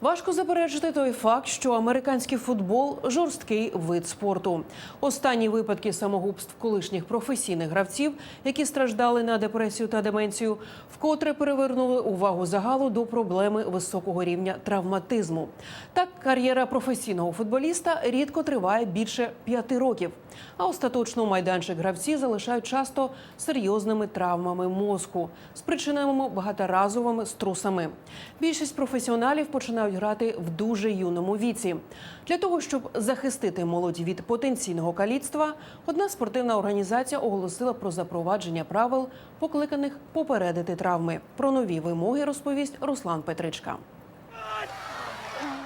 Важко заперечити той факт, що американський футбол жорсткий вид спорту. Останні випадки самогубств колишніх професійних гравців, які страждали на депресію та деменцію, вкотре перевернули увагу загалу до проблеми високого рівня травматизму. Так, кар'єра професійного футболіста рідко триває більше п'яти років. А остаточно майданчик гравці залишають часто серйозними травмами мозку, спричиненими багаторазовими струсами. Більшість професіоналів починають грати в дуже юному віці. Для того щоб захистити молодь від потенційного каліцтва, одна спортивна організація оголосила про запровадження правил, покликаних попередити травми. Про нові вимоги розповість Руслан Петричка.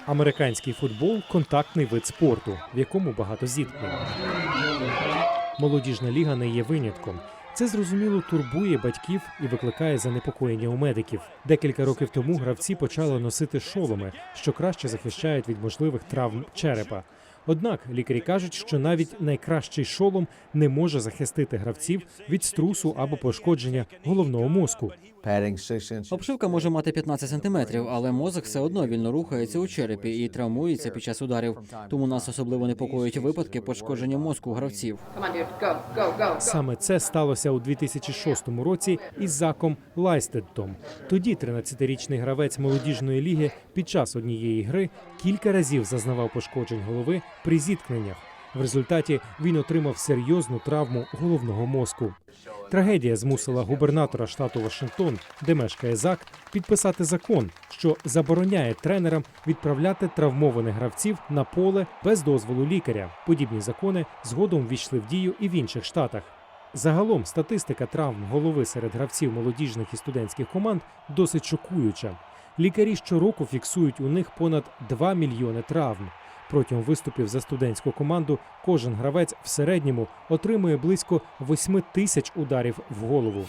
Американський футбол контактний вид спорту, в якому багато зіткнень. Молодіжна ліга не є винятком. Це зрозуміло турбує батьків і викликає занепокоєння у медиків. Декілька років тому гравці почали носити шоломи, що краще захищають від можливих травм черепа. Однак лікарі кажуть, що навіть найкращий шолом не може захистити гравців від струсу або пошкодження головного мозку. Обшивка може мати 15 сантиметрів, але мозок все одно вільно рухається у черепі і травмується під час ударів. Тому нас особливо непокоїть випадки пошкодження мозку гравців. Саме це сталося у 2006 році із Заком Лайстедтом. Тоді 13-річний гравець молодіжної ліги під час однієї гри кілька разів зазнавав пошкоджень голови при зіткненнях. В результаті він отримав серйозну травму головного мозку. Трагедія змусила губернатора штату Вашингтон, де мешкає Зак, підписати закон, що забороняє тренерам відправляти травмованих гравців на поле без дозволу лікаря. Подібні закони згодом ввійшли в дію і в інших штатах. Загалом статистика травм голови серед гравців молодіжних і студентських команд досить шокуюча. Лікарі щороку фіксують у них понад 2 мільйони травм. Протягом виступів за студентську команду кожен гравець в середньому отримує близько 8 тисяч ударів в голову.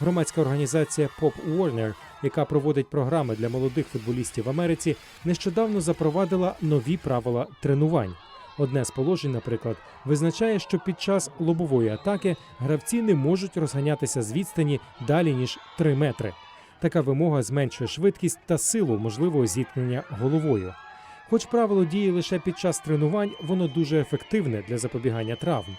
Громадська організація Pop Warner, яка проводить програми для молодих футболістів в Америці, нещодавно запровадила нові правила тренувань. Одне з положень, наприклад, визначає, що під час лобової атаки гравці не можуть розганятися з відстані далі ніж 3 метри. Така вимога зменшує швидкість та силу можливого зіткнення головою. Хоч правило діє лише під час тренувань, воно дуже ефективне для запобігання травм.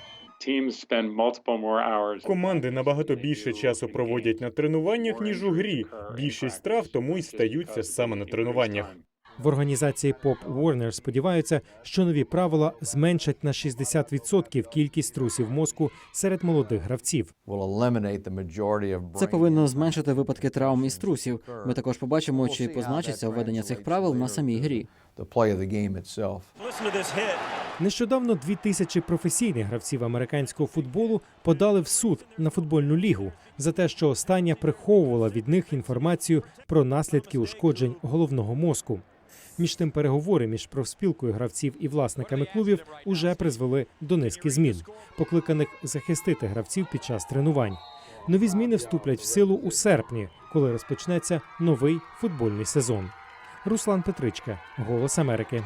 Команди набагато більше часу проводять на тренуваннях ніж у грі. Більшість трав тому й стаються саме на тренуваннях. В організації Pop Warner сподіваються, що нові правила зменшать на 60% кількість трусів мозку серед молодих гравців. Це повинно зменшити випадки травм і струсів. Ми також побачимо, чи позначиться введення цих правил на самій грі. Нещодавно дві тисячі професійних гравців американського футболу подали в суд на футбольну лігу за те, що остання приховувала від них інформацію про наслідки ушкоджень головного мозку. Між тим, переговори між профспілкою гравців і власниками клубів уже призвели до низки змін, покликаних захистити гравців під час тренувань. Нові зміни вступлять в силу у серпні, коли розпочнеться новий футбольний сезон. Руслан Петричка, Голос Америки.